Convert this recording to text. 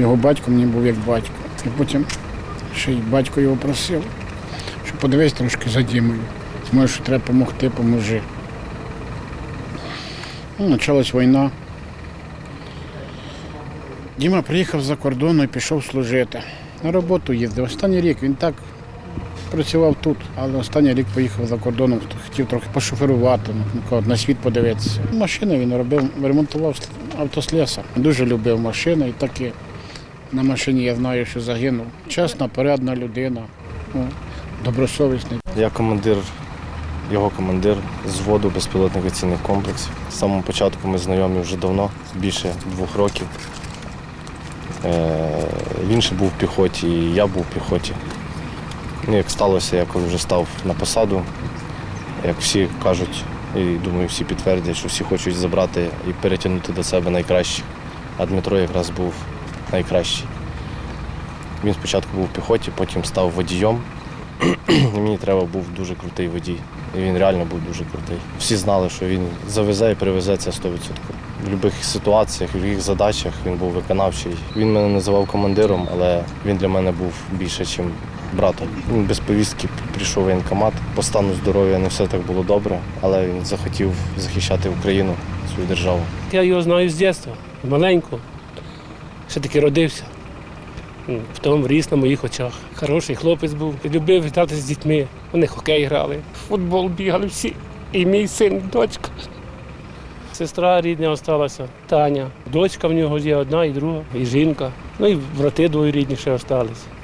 Його батько мені був як батько. І потім ще й батько його просив, що подивись трошки за Дімою. Може, що треба допомогти, поможи. Ну, почалась війна. Діма приїхав за кордону і пішов служити. На роботу їздив. Останній рік він так працював тут, але останній рік поїхав за кордоном, хотів трохи пошоферувати, ну, на світ подивитися. Машини він робив, ремонтував автослесар. Дуже любив машини і так і на машині я знаю, що загинув. Чесна, порядна людина, ну, добросовісний. Я командир, його командир зводу безпілотних авіаційних комплексів. З самого початку ми знайомі вже давно, більше двох років. Е, Він ще був в піхоті, і я був в піхоті. Ну, Як сталося, я коли вже став на посаду, як всі кажуть, і думаю, всі підтвердять, що всі хочуть забрати і перетягнути до себе найкращих. А Дмитро якраз був найкращий. Він спочатку був в піхоті, потім став водієм. Мені треба був дуже крутий водій. І він реально був дуже крутий. Всі знали, що він завезе і привезе це 100%. В будь-яких ситуаціях, в будь-яких задачах він був виконавчий. Він мене називав командиром, але він для мене був більше, ніж братом. Він без повістки прийшов воєнкомат. По стану здоров'я не все так було добре, але він захотів захищати Україну, свою державу. Я його знаю з дитинства, маленько. Ще таки родився. В тому ріс на моїх очах. Хороший хлопець був. Любив вітатися з дітьми. Вони хокей грали, футбол бігали всі. І мій син, дочка. Сестра рідня залишилася, Таня. Дочка в нього є одна і друга, і жінка. Ну і брати двоюрідні ще залишилися.